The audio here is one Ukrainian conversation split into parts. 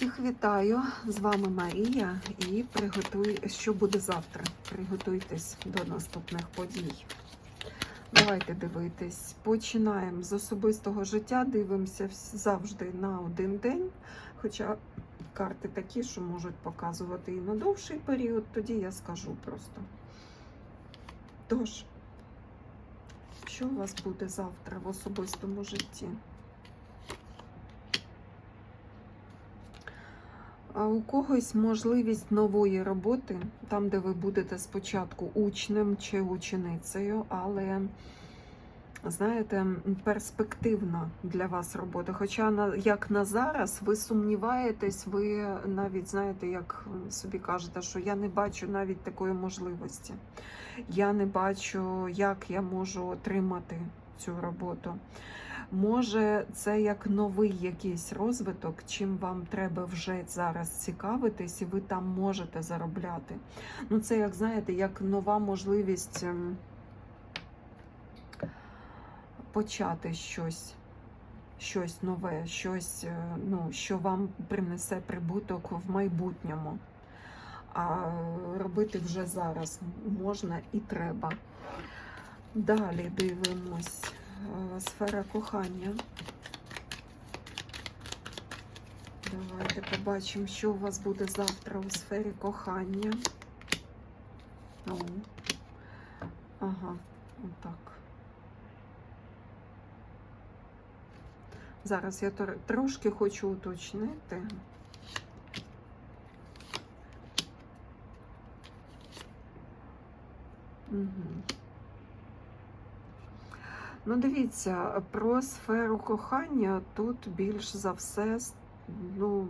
Всіх вітаю! З вами Марія і приготуй, що буде завтра. Приготуйтесь до наступних подій. Давайте дивитись. Починаємо з особистого життя. Дивимося завжди на один день. Хоча карти такі, що можуть показувати і на довший період, тоді я скажу просто. Тож, що у вас буде завтра в особистому житті? А у когось можливість нової роботи, там, де ви будете спочатку учнем чи ученицею, але знаєте, перспективна для вас робота. Хоча як на зараз ви сумніваєтесь, ви навіть знаєте, як собі кажете, що я не бачу навіть такої можливості. Я не бачу, як я можу отримати цю роботу. Може, це як новий якийсь розвиток, чим вам треба вже зараз цікавитись, і ви там можете заробляти. Ну, це, як знаєте, як нова можливість ем, почати щось, щось нове, щось, е, ну, що вам принесе прибуток в майбутньому. А робити вже зараз можна і треба. Далі дивимось. Е, Сфера кохання. Давайте побачимо, що у вас буде завтра у сфері кохання. О. Ага, отак. Зараз я трошки хочу уточнити. Угу. Ну, дивіться, про сферу кохання тут більш за все, ну,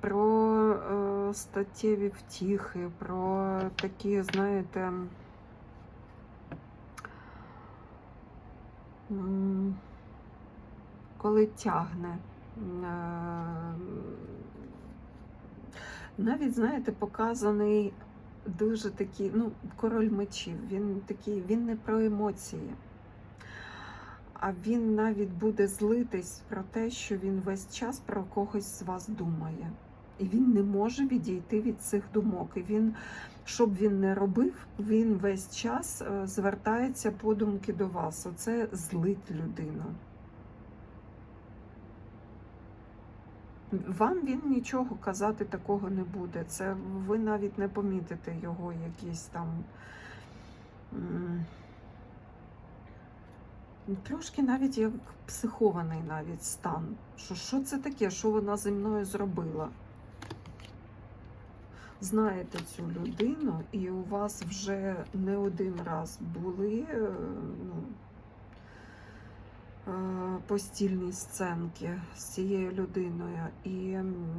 про е, статтєві втіхи, про такі, знаєте, коли тягне. Е, Навіть, знаєте, показаний дуже такий, ну, король мечів. Він такий, він не про емоції, а він навіть буде злитись про те, що він весь час про когось з вас думає. І він не може відійти від цих думок. І він, що б він не робив, він весь час е, звертається подумки до вас. Оце злить людину. Вам він нічого казати такого не буде. Це ви навіть не помітите його якийсь там. Трошки навіть як психований навіть стан. Що, що це таке? Що вона зі мною зробила? Знаєте цю людину, і у вас вже не один раз були е, ну, постільні сценки з цією людиною, і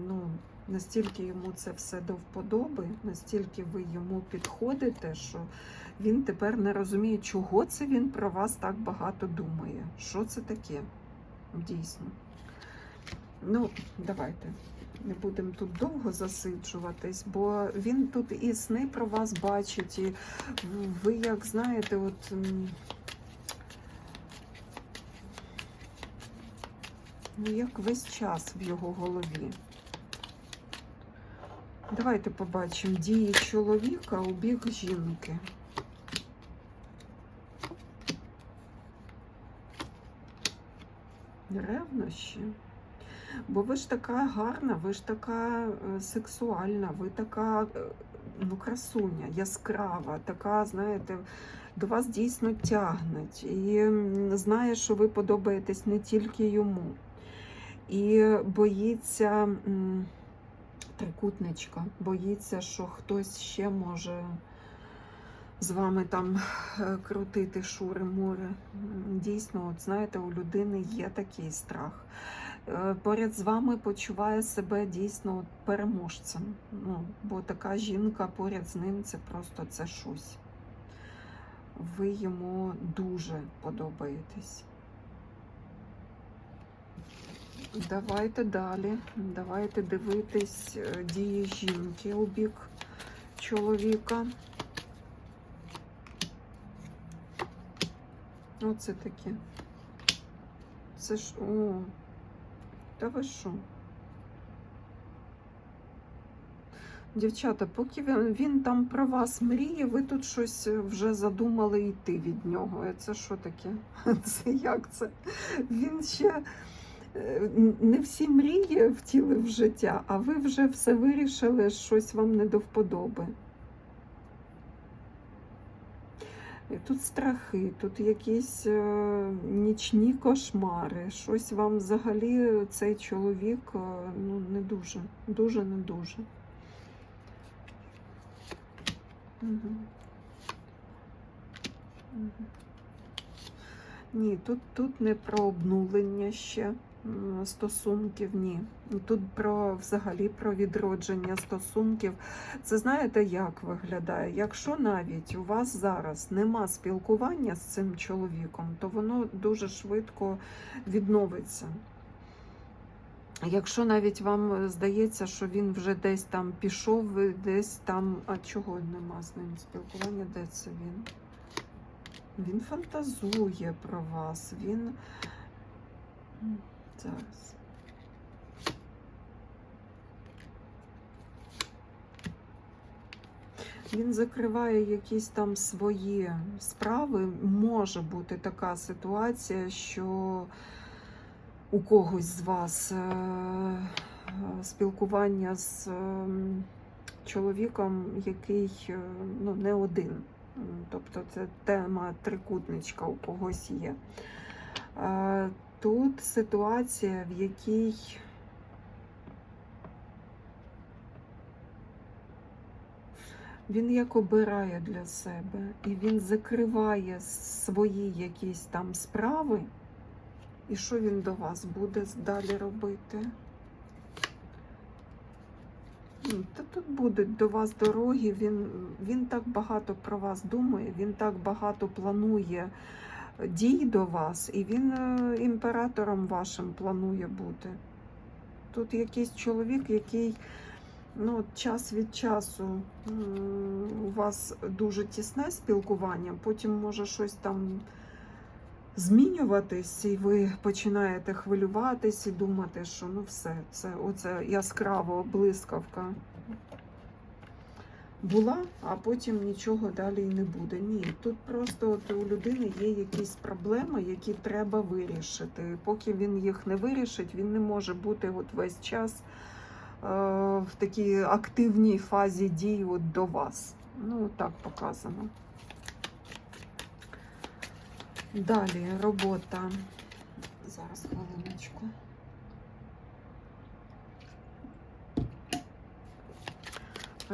ну, настільки йому це все до вподоби, настільки ви йому підходите, що він тепер не розуміє, чого це він про вас так багато думає. Що це таке? Дійсно. Ну, давайте. Не будемо тут довго засиджуватись, бо він тут і сни про вас бачить, і ви, як знаєте, от. Ну, як весь час в його голові. Давайте побачимо дії чоловіка у бік жінки. Ревнощі. Бо ви ж така гарна, ви ж така е, сексуальна, ви така е, ну, красуня, яскрава, така, знаєте, до вас дійсно тягнуть. І знає, що ви подобаєтесь не тільки йому. І боїться трикутничка, боїться, що хтось ще може з вами там е, крутити шури-мури. Дійсно, от знаєте, у людини є такий страх. Е, Поряд з вами почуває себе дійсно переможцем. Ну, бо така жінка поряд з ним це просто це щось. Ви йому дуже подобаєтесь. Давайте далі. Давайте дивитись е, дії жінки у бік чоловіка. Оце таке. Це ж. О, Та ви що? Дівчата, поки він, він там про вас мріє, ви тут щось вже задумали йти від нього. Е, Це що таке? Це як це? Він ще е, не всі мрії втілив в життя, а ви вже все вирішили, щось вам не до вподоби. Тут страхи, тут якісь е, нічні кошмари. Щось вам взагалі цей чоловік е, ну, не дуже, дуже не дуже. Мгм. Мгм. Ні, тут, тут не про обнулення ще стосунків, ні. Тут про взагалі про відродження стосунків. Це знаєте, як виглядає? Якщо навіть у вас зараз нема спілкування з цим чоловіком, то воно дуже швидко відновиться. Якщо навіть вам здається, що він вже десь там пішов, десь там, а чого нема з ним спілкування, де це він? Він фантазує про вас, він зараз. Він закриває якісь там свої справи. Може бути така ситуація, що у когось з вас е, е, спілкування з ем, чоловіком, який е, ну, не один. Тобто це тема трикутничка у когось є. Тут ситуація, в якій він як обирає для себе, і він закриває свої якісь там справи. І що він до вас буде далі робити? Та тут будуть до вас дороги, він, він так багато про вас думає, він так багато планує дій до вас, і він е, імператором вашим планує бути. Тут якийсь чоловік, який ну, час від часу у вас дуже тісне спілкування, потім може щось там змінюватись, і ви починаєте хвилюватись і думати, що ну все, це оце яскраво блискавка була, а потім нічого далі не буде. Ні, тут просто от у людини є якісь проблеми, які треба вирішити. Поки він їх не вирішить, він не може бути от весь час е, в такій активній фазі дій от до вас. Ну, так показано. Далі робота. Зараз хвилиночку.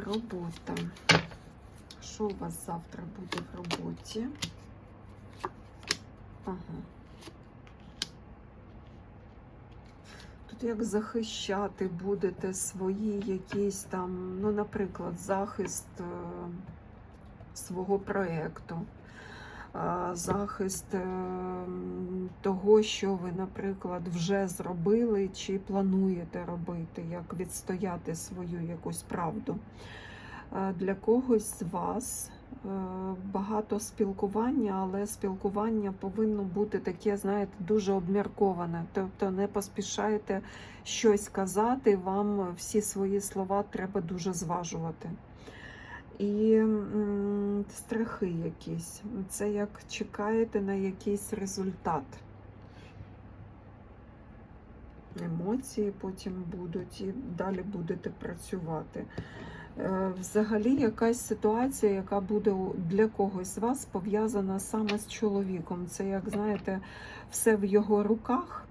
Робота. Що у вас завтра буде в роботі? Ага. Тут як захищати будете свої якісь там, ну, наприклад, захист е, свого проєкту, захист е, того, що ви, наприклад, вже зробили чи плануєте робити, як відстояти свою якусь правду. Е, Для когось з вас е, багато спілкування, але спілкування повинно бути таке, знаєте, дуже обмірковане. Тобто не поспішайте щось казати, вам всі свої слова треба дуже зважувати. І страхи якісь. Це як чекаєте на якийсь результат. Емоції потім будуть і далі будете працювати. Е, Взагалі, якась ситуація, яка буде для когось з вас пов'язана саме з чоловіком. Це, як знаєте, все в його руках,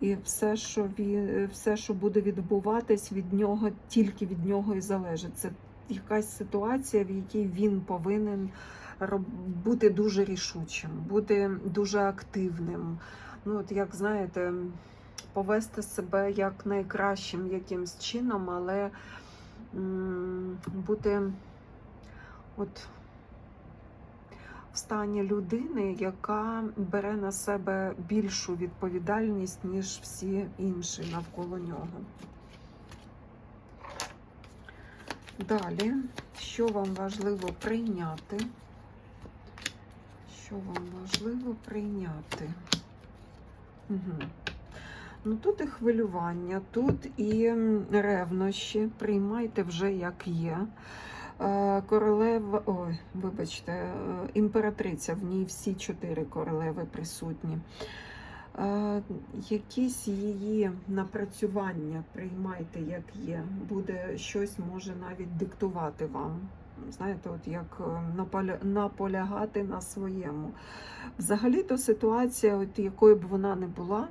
і все, що він, все, що буде відбуватись від нього, тільки від нього і залежить. Це якась ситуація, в якій він повинен бути дуже рішучим, бути дуже активним. Ну, от як знаєте, повести себе як найкращим якимсь чином, але бути от в стані людини, яка бере на себе більшу відповідальність, ніж всі інші навколо нього. Далі, що вам важливо прийняти? Що вам важливо прийняти? Угу. Ну тут і хвилювання, тут і ревнощі. Приймайте вже як є. Е, Королева, ой, вибачте, е, імператриця, в ній всі чотири королеви присутні. Якісь її напрацювання приймайте як є. Буде щось може навіть диктувати вам. Знаєте, от як е, наполягати на своєму. Взагалі-то ситуація, от якою б вона не була,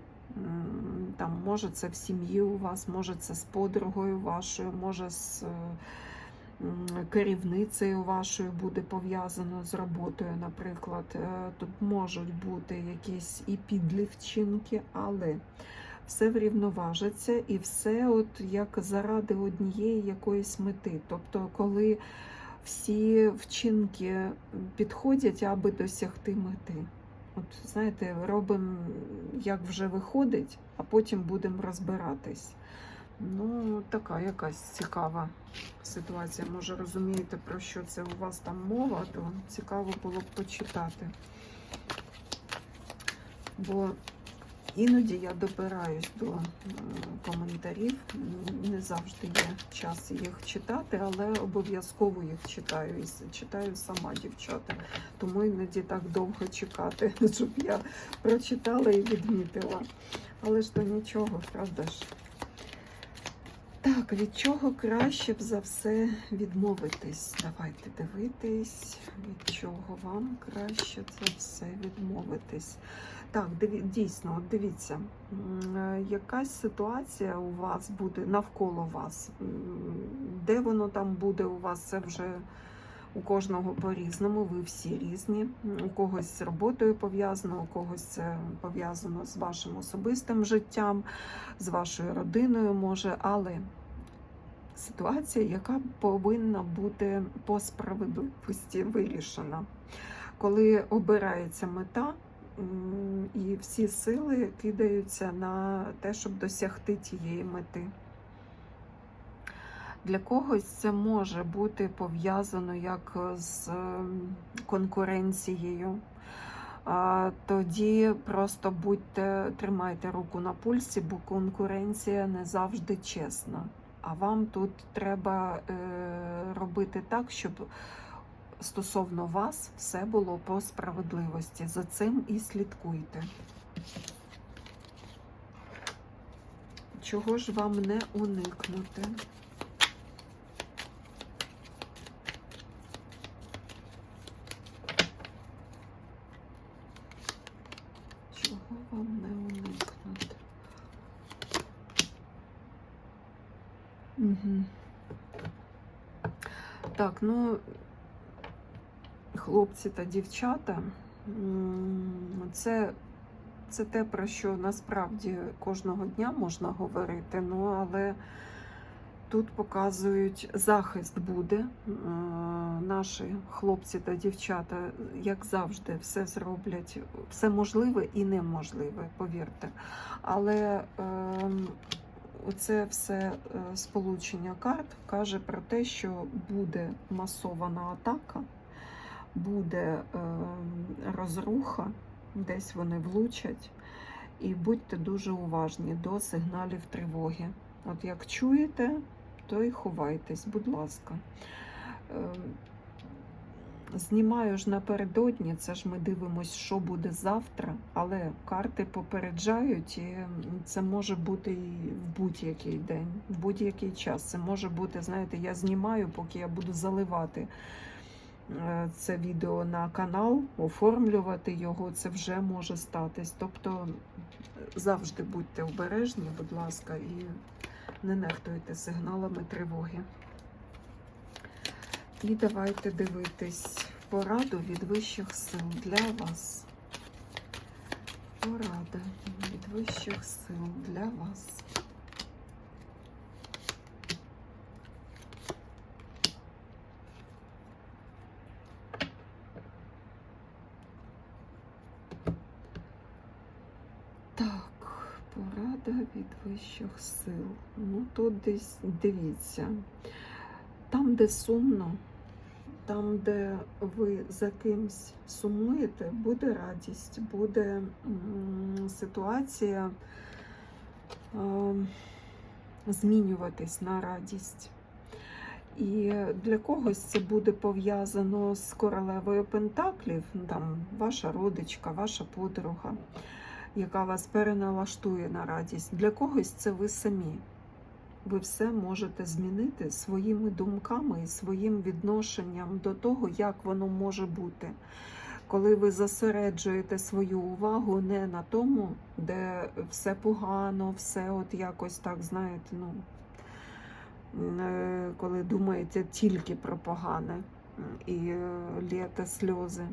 там може це в сім'ї у вас, може це з подругою вашою, може з е, керівницею вашою буде пов'язано з роботою, наприклад. Е, Тут можуть бути якісь і підлі вчинки, але все врівноважиться і все от як заради однієї якоїсь мети. Тобто, коли всі вчинки підходять, аби досягти мети. От знаєте, робимо як вже виходить, а потім будемо розбиратись. Ну, така якась цікава ситуація. Може, розумієте, про що це у вас там мова, то цікаво було б почитати. Бо іноді я добираюсь до е, коментарів. Не завжди є час їх читати, але обов'язково їх читаю. І читаю сама дівчата. Тому іноді так довго чекати, щоб я прочитала і відмітила. Але ж то нічого, правда ж? Так, від чого краще б за все відмовитись? Давайте дивитись, від чого вам краще за все відмовитись. Так, дійсно, от дивіться, е, якась ситуація у вас буде навколо вас. Де воно там буде у вас, це вже у кожного по-різному, ви всі різні. У когось з роботою пов'язано, у когось це пов'язано з вашим особистим життям, з вашою родиною може, але ситуація, яка повинна бути по справедливості вирішена. Коли обирається мета, і всі сили кидаються на те, щоб досягти тієї мети. Для когось це може бути пов'язано як з ем, конкуренцією. Тоді просто будьте, тримайте руку на пульсі, бо конкуренція не завжди чесна. А вам тут треба е, робити так, щоб стосовно вас все було по справедливості. За цим і слідкуйте. Чого ж вам не уникнути? Чого вам не уникнути? Угу. Так, ну, хлопці та дівчата, це, це те, про що насправді кожного дня можна говорити, ну, але тут показують, захист буде. Е, Наші хлопці та дівчата, як завжди, все зроблять, все можливе і неможливе, повірте. Але ем, Оце все е, сполучення карт каже про те, що буде масована атака, буде е, розруха, десь вони влучать, і будьте дуже уважні до сигналів тривоги. От як чуєте, то й ховайтесь, будь ласка. Знімаю ж напередодні, це ж ми дивимося, що буде завтра, але карти попереджають, і це може бути і в будь-який день, в будь-який час. Це може бути, знаєте, я знімаю, поки я буду заливати е, це відео на канал, оформлювати його, це вже може статись. Тобто завжди будьте обережні, будь ласка, і не нехтуйте сигналами тривоги. І давайте дивитись пораду від вищих сил для вас. Порада від вищих сил для вас. Так, порада від вищих сил. Ну, тут десь дивіться. Там, де сумно, там, де ви за кимсь сумуєте, буде радість, буде ситуація, е, змінюватись на радість. І для когось це буде пов'язано з королевою Пентаклів, там ваша родичка, ваша подруга, яка вас переналаштує на радість. Для когось це ви самі. Ви все можете змінити своїми думками і своїм відношенням до того, як воно може бути. Коли ви зосереджуєте свою увагу не на тому, де все погано, все от якось так, знаєте, ну е, коли думаєте тільки про погане і е, лєте сльози.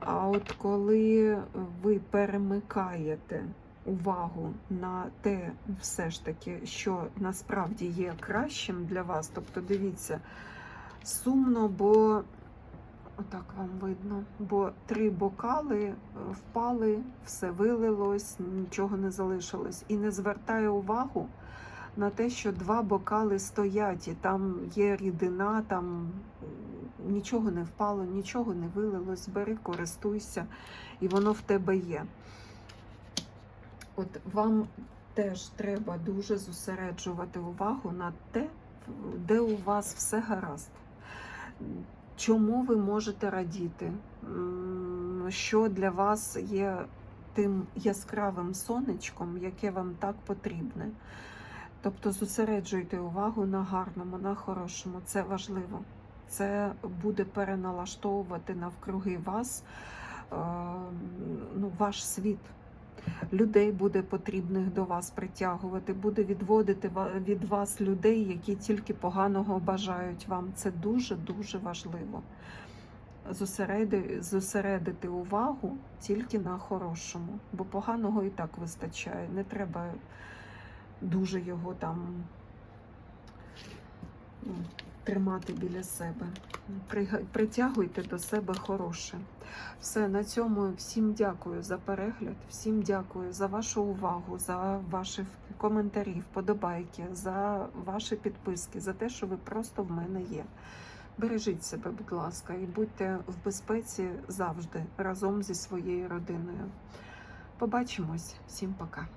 А от коли ви перемикаєте увагу на те, все ж таки, що насправді є кращим для вас, тобто дивіться, сумно, бо отак вам видно, бо три бокали е, впали, все вилилось, нічого не залишилось. І не звертає увагу на те, що два бокали стоять, і там є рідина, там нічого не впало, нічого не вилилось. Бери, користуйся, і воно в тебе є. От вам теж треба дуже зосереджувати увагу на те, де у вас все гаразд. Чому ви можете радіти? Що для вас є тим яскравим сонечком, яке вам так потрібне? Тобто зосереджуйте увагу на гарному, на хорошому. Це важливо. Це буде переналаштовувати навкруги вас е, ну, ваш світ. Людей буде потрібних до вас притягувати, буде відводити від вас людей, які тільки поганого бажають вам. Це дуже-дуже важливо. Зосереди, зосередити увагу тільки на хорошому, бо поганого і так вистачає. Не треба дуже його там ну, тримати біля себе. Притягуйте до себе хороше. Все, на цьому всім дякую за перегляд, всім дякую за вашу увагу, за ваші коментарі, вподобайки, за ваші підписки, за те, що ви просто в мене є. Бережіть себе, будь ласка, і будьте в безпеці завжди разом зі своєю родиною. Побачимось, всім пока.